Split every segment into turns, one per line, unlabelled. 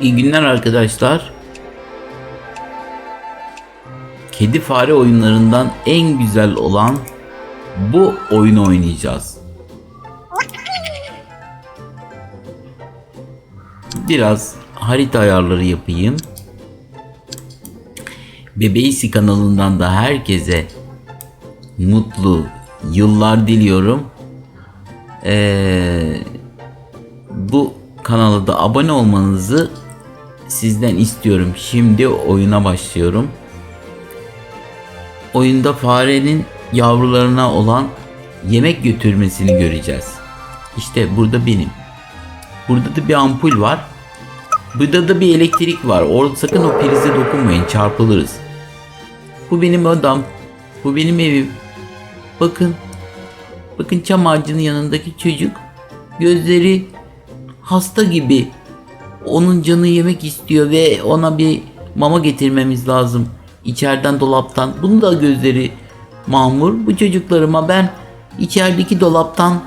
İyi günler arkadaşlar. Kedi fare oyunlarından en güzel olan bu oyunu oynayacağız. Biraz harita ayarları yapayım. Bebeğisi kanalından da herkese mutlu yıllar diliyorum. Ee, bu kanala da abone olmanızı sizden istiyorum. Şimdi oyuna başlıyorum. Oyunda farenin yavrularına olan yemek götürmesini göreceğiz. İşte burada benim. Burada da bir ampul var. Burada da bir elektrik var. Orada sakın o prize dokunmayın çarpılırız. Bu benim odam. Bu benim evim. Bakın. Bakın çam ağacının yanındaki çocuk. Gözleri hasta gibi. Onun canı yemek istiyor ve ona bir mama getirmemiz lazım. İçeriden dolaptan. Bunun da gözleri mahmur. Bu çocuklarıma ben içerideki dolaptan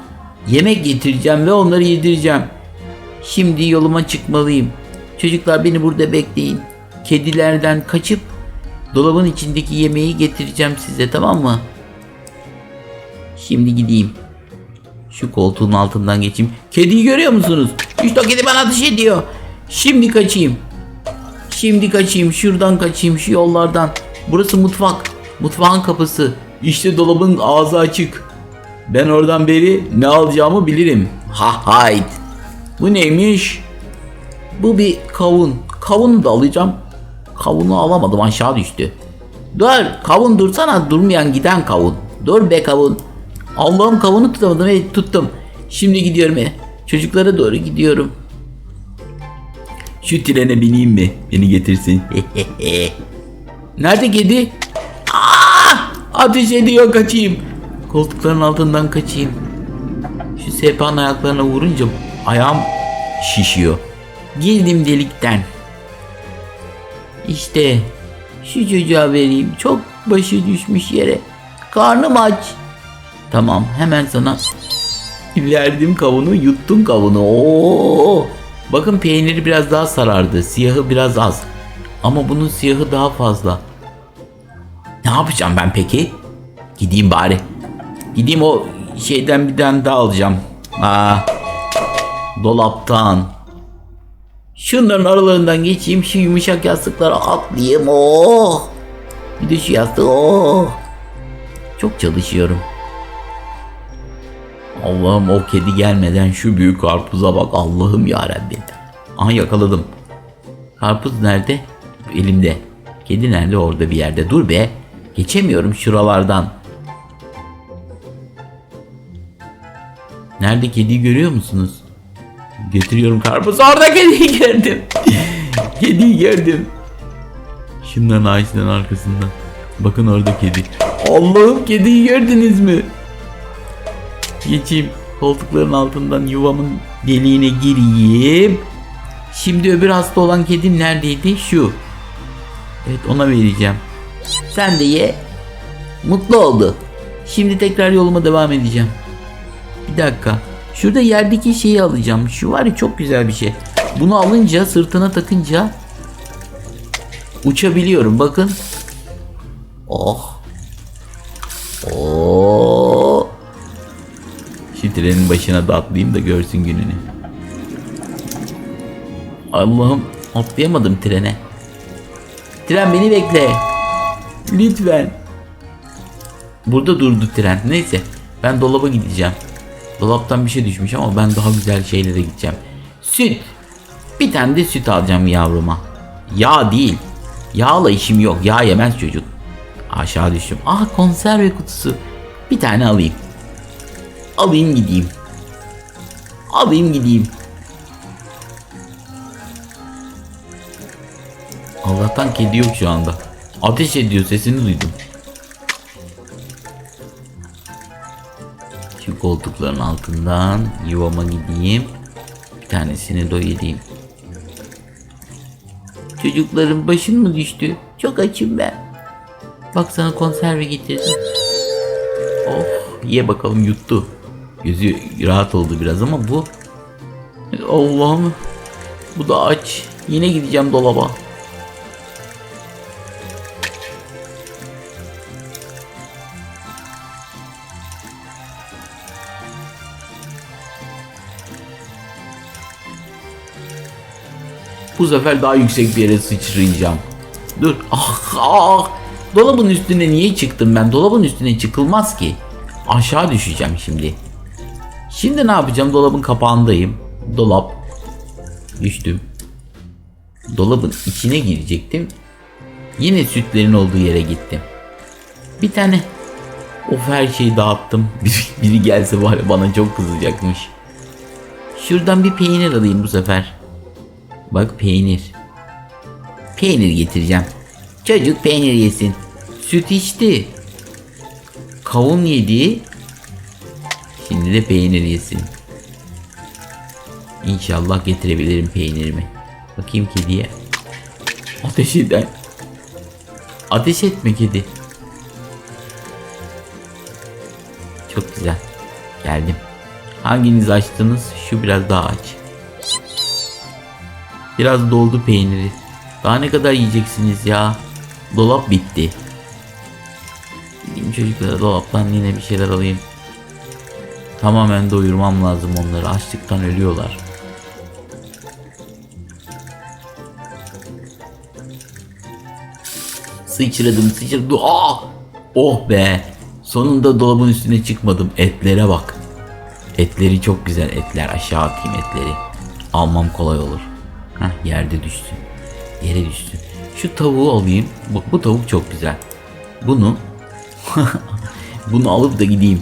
yemek getireceğim ve onları yedireceğim. Şimdi yoluma çıkmalıyım. Çocuklar beni burada bekleyin. Kedilerden kaçıp dolabın içindeki yemeği getireceğim size tamam mı? Şimdi gideyim. Şu koltuğun altından geçeyim. Kediyi görüyor musunuz? İşte o kedi bana ateş ediyor. Şimdi kaçayım. Şimdi kaçayım. Şuradan kaçayım. Şu yollardan. Burası mutfak. Mutfağın kapısı. İşte dolabın ağzı açık. Ben oradan beri ne alacağımı bilirim. Ha hayt. Bu neymiş? Bu bir kavun. Kavunu da alacağım. Kavunu alamadım aşağı düştü. Dur kavun dursana durmayan giden kavun. Dur be kavun. Allah'ım kavunu tutamadım evet tuttum. Şimdi gidiyorum. Çocuklara doğru gidiyorum. Şu trene bineyim mi? Beni getirsin. Nerede kedi? Aa! Ateş ediyor kaçayım. Koltukların altından kaçayım. Şu sehpanın ayaklarına vurunca ayağım şişiyor. Girdim delikten. İşte şu çocuğa vereyim. Çok başı düşmüş yere. Karnım aç. Tamam hemen sana verdim kavunu yuttun kavunu. Oo! Bakın peyniri biraz daha sarardı. Siyahı biraz az. Ama bunun siyahı daha fazla. Ne yapacağım ben peki? Gideyim bari. Gideyim o şeyden bir tane daha alacağım. Aa, dolaptan. Şunların aralarından geçeyim şu yumuşak yastıklara atlayayım. Oh. Bir de şu yastığı. Oh. Çok çalışıyorum. Allah'ım o kedi gelmeden şu büyük karpuza bak. Allah'ım ya Rabbim. Aha yakaladım. Karpuz nerede? Elimde. Kedi nerede? Orada bir yerde. Dur be. Geçemiyorum şuralardan. Nerede kediyi görüyor musunuz? Getiriyorum karpuz. Orada kediyi gördüm. kediyi gördüm. Şunların ağaçların arkasından. Bakın orada kedi. Allah'ım kediyi gördünüz mü? Geçeyim. Koltukların altından yuvamın deliğine gireyim. Şimdi öbür hasta olan kedim neredeydi? Şu. Evet ona vereceğim. Sen de ye. Mutlu oldu. Şimdi tekrar yoluma devam edeceğim. Bir dakika. Şurada yerdeki şeyi alacağım. Şu var ya çok güzel bir şey. Bunu alınca sırtına takınca uçabiliyorum. Bakın. Oh. Oh. Trenin başına da atlayayım da görsün gününü. Allah'ım atlayamadım trene. Tren beni bekle. Lütfen. Burada durdu tren. Neyse ben dolaba gideceğim. Dolaptan bir şey düşmüş ama ben daha güzel şeylere gideceğim. Süt. Bir tane de süt alacağım yavruma. Yağ değil. Yağla işim yok. Yağ yemez çocuk. Aşağı düştüm. Ah konserve kutusu. Bir tane alayım. Alayım gideyim. Alayım gideyim. Allah'tan kedi yok şu anda. Ateş ediyor sesini duydum. Şu koltukların altından yuvama gideyim. Bir tanesini doyurayım. Çocukların başın mı düştü? Çok açım ben. Bak sana konserve getirdim. Of ye bakalım yuttu. Gözü rahat oldu biraz ama bu Allah'ım Bu da aç. Yine gideceğim dolaba. Bu sefer daha yüksek bir yere sıçrayacağım. Dur. Ah, ah. Dolabın üstüne niye çıktım ben? Dolabın üstüne çıkılmaz ki. Aşağı düşeceğim şimdi. Şimdi ne yapacağım? Dolabın kapağındayım. Dolap. Düştüm. Dolabın içine girecektim. Yine sütlerin olduğu yere gittim. Bir tane. Of her şeyi dağıttım. Biri, biri gelse var bana çok kızacakmış. Şuradan bir peynir alayım bu sefer. Bak peynir. Peynir getireceğim. Çocuk peynir yesin. Süt içti. Kavun yedi. Şimdi de peynir yesin. İnşallah getirebilirim peynirimi. Bakayım kediye. Ateş eden. Ateş etme kedi. Çok güzel. Geldim. Hanginiz açtınız? Şu biraz daha aç. Biraz doldu peyniri. Daha ne kadar yiyeceksiniz ya? Dolap bitti. Gideyim çocuklara dolaptan yine bir şeyler alayım. Tamamen doyurmam lazım onları. Açlıktan ölüyorlar. Sıçradım sıçradım. Aa! Oh be. Sonunda dolabın üstüne çıkmadım. Etlere bak. Etleri çok güzel etler. Aşağı atayım etleri. Almam kolay olur. Heh, yerde düşsün. Yere düşsün. Şu tavuğu alayım. Bak bu tavuk çok güzel. Bunu bunu alıp da gideyim.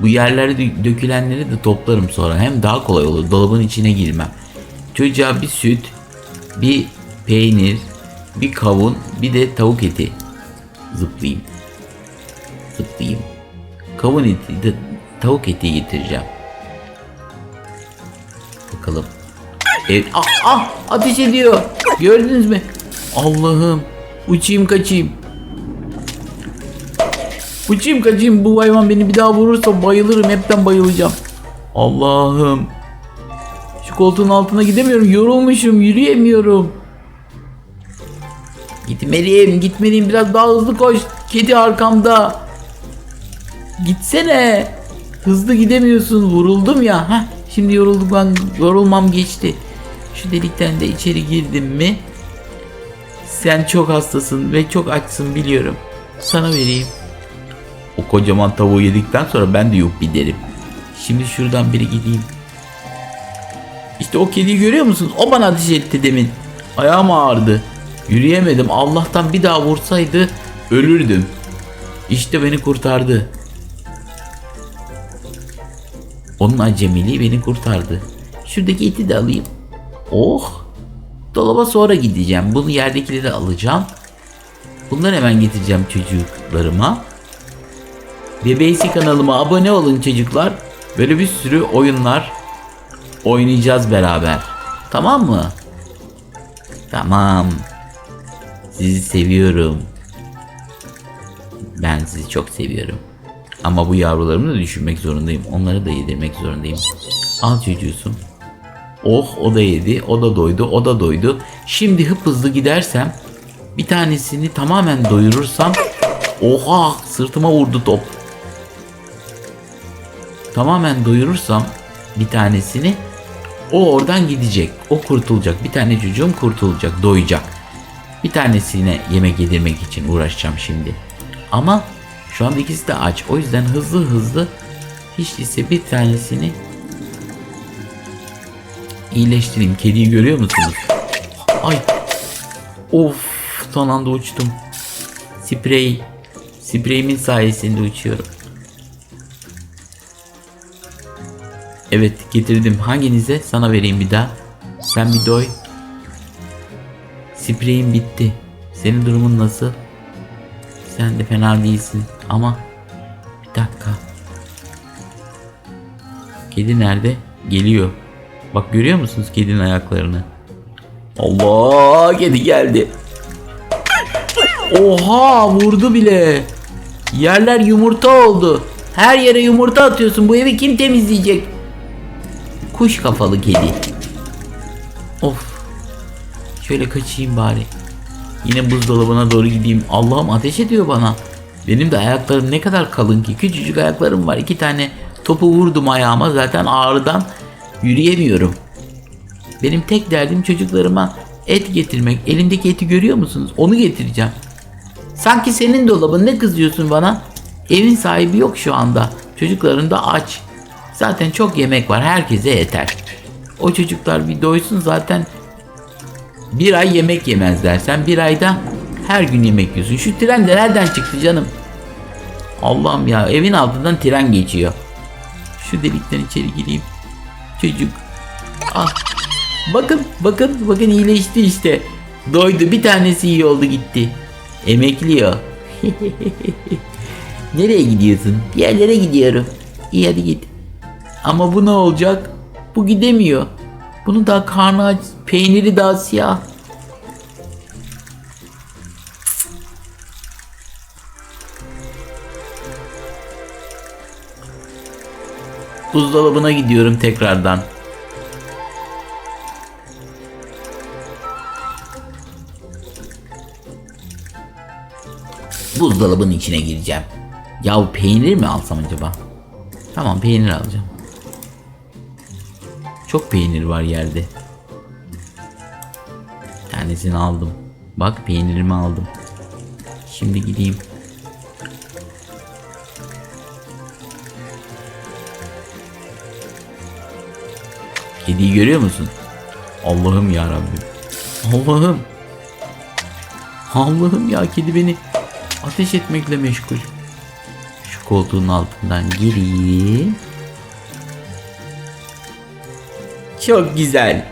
Bu yerlere dö- dökülenleri de toplarım sonra. Hem daha kolay olur. Dolabın içine girmem. Çocuğa bir süt, bir peynir, bir kavun, bir de tavuk eti zıplayayım. Zıplayayım. Kavun eti de tavuk eti getireceğim. Bakalım. Evet. Ah ah ateş ediyor. Gördünüz mü? Allah'ım. Uçayım kaçayım. Uçayım kaçayım. Bu hayvan beni bir daha vurursa bayılırım. Hepten bayılacağım. Allah'ım. Şu koltuğun altına gidemiyorum. Yorulmuşum. Yürüyemiyorum. Gitmeliyim. Gitmeliyim. Biraz daha hızlı koş. Kedi arkamda. Gitsene. Hızlı gidemiyorsun. Vuruldum ya. Heh, şimdi yoruldum ben. Yorulmam geçti. Şu delikten de içeri girdim mi? Sen çok hastasın ve çok açsın biliyorum. Sana vereyim. O kocaman tavuğu yedikten sonra ben de yuppi derim. Şimdi şuradan biri gideyim. İşte o kediyi görüyor musun? O bana ateş etti demin. Ayağım ağrıdı. Yürüyemedim. Allah'tan bir daha vursaydı ölürdüm. İşte beni kurtardı. Onun acemiliği beni kurtardı. Şuradaki eti de alayım. Oh! Dolaba sonra gideceğim. Bunu yerdekileri alacağım. Bunları hemen getireceğim çocuklarıma. Bebeysi kanalıma abone olun çocuklar. Böyle bir sürü oyunlar oynayacağız beraber. Tamam mı? Tamam. Sizi seviyorum. Ben sizi çok seviyorum. Ama bu yavrularımı da düşünmek zorundayım. Onları da yedirmek zorundayım. Al çocuğusun. Oh o da yedi, o da doydu, o da doydu. Şimdi hıp hızlı gidersem bir tanesini tamamen doyurursam oha sırtıma vurdu top. Tamamen doyurursam bir tanesini o oradan gidecek. O kurtulacak. Bir tane çocuğum kurtulacak, doyacak. Bir tanesine yemek yedirmek için uğraşacağım şimdi. Ama şu anda ikisi de aç. O yüzden hızlı hızlı hiç değilse bir tanesini iyileştireyim. Kediyi görüyor musunuz? Ay. Of son anda uçtum. Sprey. Spreyimin sayesinde uçuyorum. Evet getirdim. Hanginize? Sana vereyim bir daha. Sen bir doy. Spreyim bitti. Senin durumun nasıl? Sen de fena değilsin ama bir dakika. Kedi nerede? Geliyor. Bak görüyor musunuz kedinin ayaklarını? Allah kedi geldi. Oha vurdu bile. Yerler yumurta oldu. Her yere yumurta atıyorsun. Bu evi kim temizleyecek? Kuş kafalı kedi. Of. Şöyle kaçayım bari. Yine buzdolabına doğru gideyim. Allah'ım ateş ediyor bana. Benim de ayaklarım ne kadar kalın ki. Küçücük ayaklarım var. İki tane topu vurdum ayağıma. Zaten ağrıdan yürüyemiyorum. Benim tek derdim çocuklarıma et getirmek. Elimdeki eti görüyor musunuz? Onu getireceğim. Sanki senin dolabın ne kızıyorsun bana? Evin sahibi yok şu anda. Çocukların da aç. Zaten çok yemek var. Herkese yeter. O çocuklar bir doysun zaten bir ay yemek yemezler. Sen bir ayda her gün yemek yiyorsun. Şu tren de nereden çıktı canım? Allah'ım ya evin altından tren geçiyor. Şu delikten içeri gireyim. Çocuk. Ah. Bakın bakın bakın iyileşti işte. Doydu bir tanesi iyi oldu gitti. Emekliyor. Nereye gidiyorsun? Bir yerlere gidiyorum. İyi hadi git. Ama bu ne olacak? Bu gidemiyor. Bunun daha karnı aç, peyniri daha siyah. Buzdolabına gidiyorum tekrardan. Buzdolabının içine gireceğim. Ya peynir mi alsam acaba? Tamam peynir alacağım. Çok peynir var yerde. Tanesini aldım. Bak peynirimi aldım. Şimdi gideyim. Kediyi görüyor musun? Allah'ım ya Rabbim. Allah'ım. Allah'ım ya kedi beni ateş etmekle meşgul. Şu koltuğun altından gireyim. Çok güzel.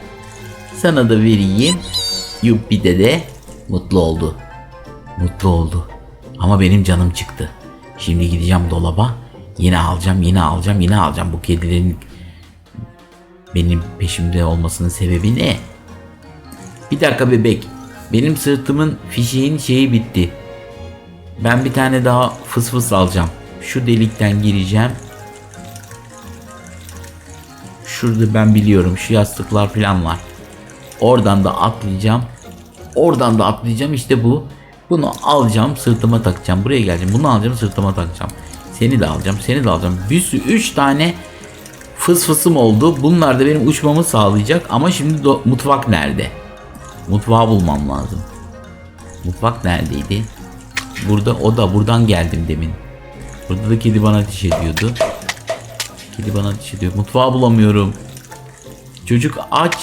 Sana da vereyim. Yuppi de mutlu oldu. Mutlu oldu. Ama benim canım çıktı. Şimdi gideceğim dolaba. Yine alacağım, yine alacağım, yine alacağım. Bu kedilerin benim peşimde olmasının sebebi ne? Bir dakika bebek. Benim sırtımın fişeğin şeyi bitti. Ben bir tane daha fıs fıs alacağım. Şu delikten gireceğim. Şurada ben biliyorum şu yastıklar falan var. Oradan da atlayacağım. Oradan da atlayacağım işte bu. Bunu alacağım sırtıma takacağım. Buraya geleceğim. Bunu alacağım sırtıma takacağım. Seni de alacağım. Seni de alacağım. Bir sürü 3 tane fıs fısım oldu. Bunlar da benim uçmamı sağlayacak. Ama şimdi mutfak nerede? Mutfağı bulmam lazım. Mutfak neredeydi? Burada o da buradan geldim demin. Burada da kedi bana ateş ediyordu. Kedi bana ateş ediyor. Mutfağı bulamıyorum. Çocuk aç.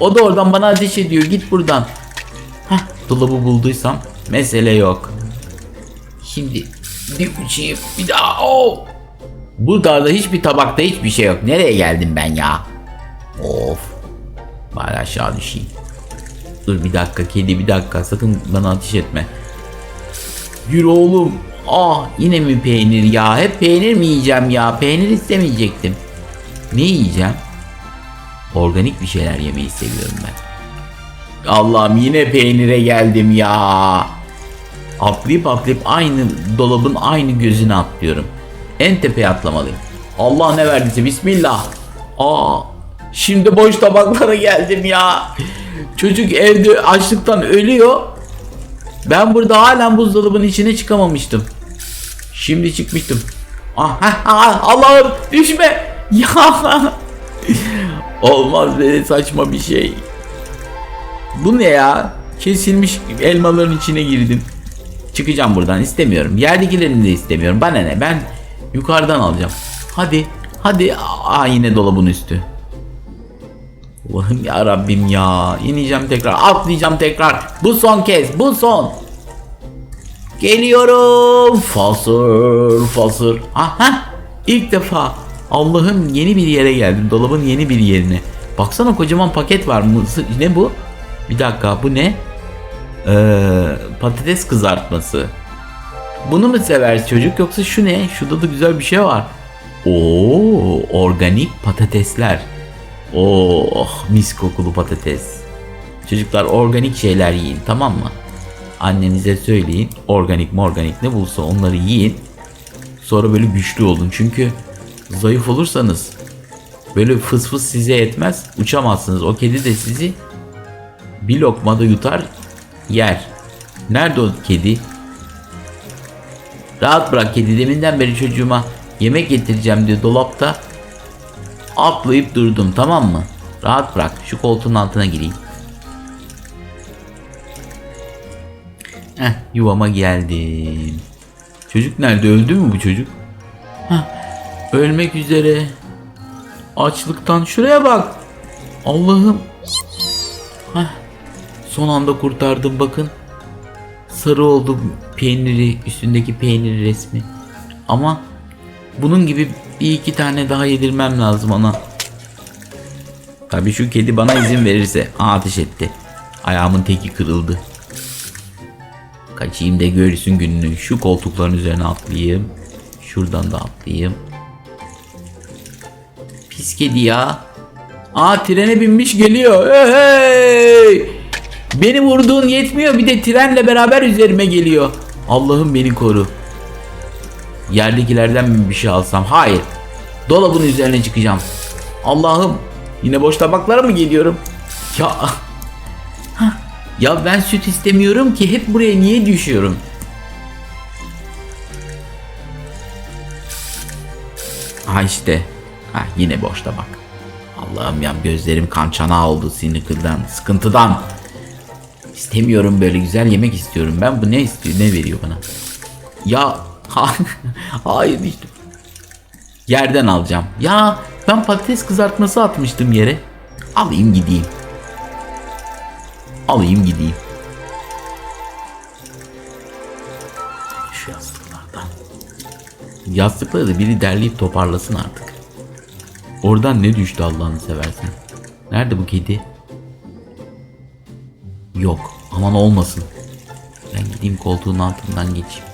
O da oradan bana ateş ediyor. Git buradan. Heh, dolabı bulduysam mesele yok. Şimdi bir uçayım bir daha. Oh! Burada da hiçbir tabakta hiçbir şey yok. Nereye geldim ben ya? Of. Bari aşağı düşeyim. Dur bir dakika kedi bir dakika sakın bana ateş etme. Yürü oğlum. Ah yine mi peynir ya? Hep peynir mi yiyeceğim ya? Peynir istemeyecektim. Ne yiyeceğim? Organik bir şeyler yemeyi seviyorum ben. Allah'ım yine peynire geldim ya. Atlayıp atlayıp aynı dolabın aynı gözüne atlıyorum. En tepeye atlamalıyım. Allah ne verdiyse bismillah. Aa, şimdi boş tabaklara geldim ya. Çocuk evde açlıktan ölüyor. Ben burada halen buzdolabının içine çıkamamıştım. Şimdi çıkmıştım. Ah, ah, ah, Allah'ım düşme. Ya. Olmaz böyle saçma bir şey. Bu ne ya? Kesilmiş elmaların içine girdim. Çıkacağım buradan istemiyorum. Yerdekilerini de istemiyorum. Bana ne? Ben yukarıdan alacağım. Hadi. Hadi. Aa yine dolabın üstü. Allah'ım ya Rabbim ya. İneceğim tekrar. Atlayacağım tekrar. Bu son kez. Bu son. Geliyorum. Fasır fasır. Aha. İlk defa. Allah'ım yeni bir yere geldim. Dolabın yeni bir yerine. Baksana kocaman paket var. Mısır, ne bu? Bir dakika bu ne? Ee, patates kızartması. Bunu mu sever çocuk yoksa şu ne? Şurada da güzel bir şey var. Oo, organik patatesler. Oh, mis kokulu patates. Çocuklar organik şeyler yiyin tamam mı? Annenize söyleyin. Organik morganik ne bulsa onları yiyin. Sonra böyle güçlü olun. Çünkü zayıf olursanız böyle fıs fıs size yetmez. Uçamazsınız. O kedi de sizi Bir lokma da yutar yer. Nerede o kedi? Rahat bırak kedi. Deminden beri çocuğuma yemek getireceğim diye dolapta atlayıp durdum tamam mı? Rahat bırak. Şu koltuğun altına gireyim. Heh, yuvama geldim. Çocuk nerede? Öldü mü bu çocuk? Heh, ölmek üzere. Açlıktan şuraya bak. Allah'ım. Heh, son anda kurtardım bakın. Sarı oldu peyniri, üstündeki peynir resmi. Ama bunun gibi bir iki tane daha yedirmem lazım ona. Tabii şu kedi bana izin verirse. Aa, ateş etti. Ayağımın teki kırıldı. Kaçayım da görsün gününü. Şu koltukların üzerine atlayayım. Şuradan da atlayayım. Pis kedi ya. Aa trene binmiş geliyor. Hey! Beni vurduğun yetmiyor bir de trenle beraber üzerime geliyor. Allah'ım beni koru. Yerdekilerden mi bir şey alsam? Hayır. Dolabın üzerine çıkacağım. Allah'ım. Yine boş tabaklara mı geliyorum? Ya ya ben süt istemiyorum ki hep buraya niye düşüyorum? Ha işte. Ha yine boş tabak. Allah'ım ya gözlerim kan çanağı oldu sinirden, sıkıntıdan. İstemiyorum böyle güzel yemek istiyorum. Ben bu ne istiyor, ne veriyor bana? Ya ha- hayır işte. Yerden alacağım. Ya ben patates kızartması atmıştım yere. Alayım gideyim. Alayım gideyim. Şu yastıklardan. Yastıkları da biri derleyip toparlasın artık. Oradan ne düştü Allah'ını seversen. Nerede bu kedi? Yok. Aman olmasın. Ben gideyim koltuğun altından geçeyim.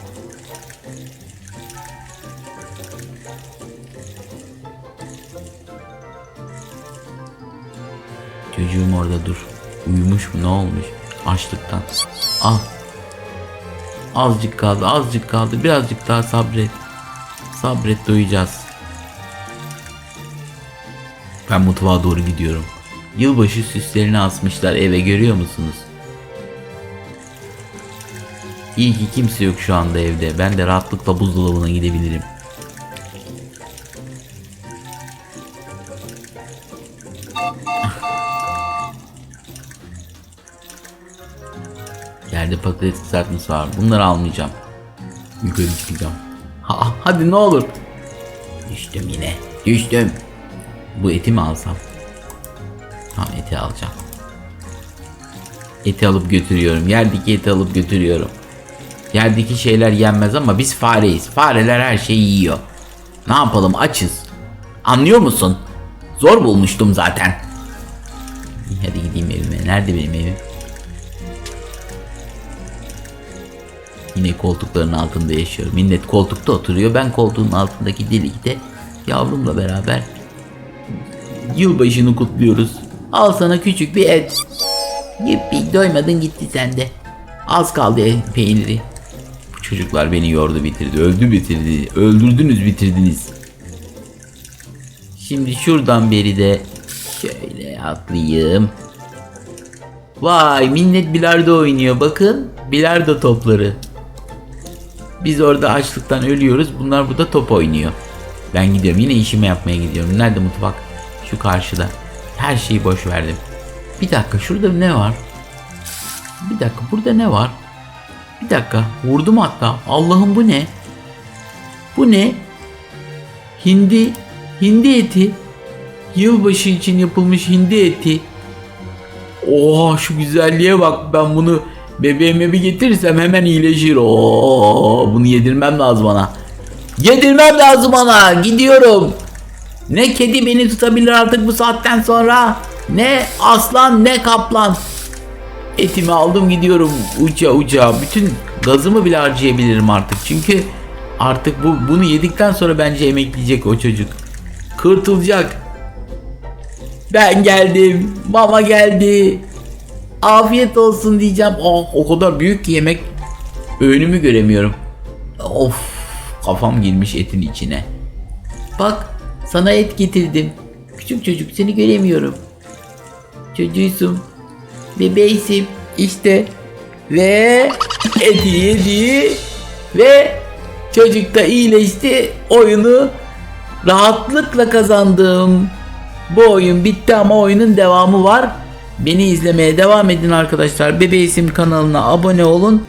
Çocuğum orada dur. Uyumuş mu ne olmuş? Açlıktan. Al. Azıcık kaldı azıcık kaldı. Birazcık daha sabret. Sabret doyacağız. Ben mutfağa doğru gidiyorum. Yılbaşı süslerini asmışlar eve görüyor musunuz? İyi ki kimse yok şu anda evde. Ben de rahatlıkla buzdolabına gidebilirim. Yerde patates kızartması var. Bunları almayacağım. Yukarı çıkacağım. Ha, hadi ne olur. Düştüm yine. Düştüm. Bu eti mi alsam? Tamam eti alacağım. Eti alıp götürüyorum. Yerdeki eti alıp götürüyorum. Yerdeki şeyler yenmez ama biz fareyiz. Fareler her şeyi yiyor. Ne yapalım açız. Anlıyor musun? Zor bulmuştum zaten. Hadi gideyim evime. Nerede benim evim? Yine koltukların altında yaşıyorum. Millet koltukta oturuyor. Ben koltuğun altındaki delikte yavrumla beraber yılbaşını kutluyoruz. Al sana küçük bir et. Yippi doymadın gitti sende. Az kaldı peyniri. Bu çocuklar beni yordu bitirdi. Öldü bitirdi. Öldürdünüz bitirdiniz. Şimdi şuradan beri de şöyle atlayayım. Vay minnet bilardo oynuyor bakın. Bilardo topları. Biz orada açlıktan ölüyoruz. Bunlar burada top oynuyor. Ben gidiyorum. Yine işimi yapmaya gidiyorum. Nerede mutfak? Şu karşıda. Her şeyi boş verdim. Bir dakika şurada ne var? Bir dakika burada ne var? Bir dakika vurdum hatta. Allah'ım bu ne? Bu ne? Hindi hindi eti. Yılbaşı için yapılmış hindi eti. Oha şu güzelliğe bak ben bunu bebeğime bir getirirsem hemen iyileşir. Oo bunu yedirmem lazım ona. Yedirmem lazım ona. Gidiyorum. Ne kedi beni tutabilir artık bu saatten sonra. Ne aslan ne kaplan. Etimi aldım gidiyorum uça uça. Bütün gazımı bile harcayabilirim artık. Çünkü artık bu bunu yedikten sonra bence emekleyecek o çocuk. Kırtılacak. Ben geldim. Mama geldi. Afiyet olsun diyeceğim. Oh, o kadar büyük ki yemek öğünümü göremiyorum. Of kafam girmiş etin içine. Bak sana et getirdim. Küçük çocuk seni göremiyorum. Çocuğusun. Bebeysim işte ve eti yedi ve çocuk da iyileşti oyunu rahatlıkla kazandım. Bu oyun bitti ama oyunun devamı var. Beni izlemeye devam edin arkadaşlar. Bebeysim kanalına abone olun.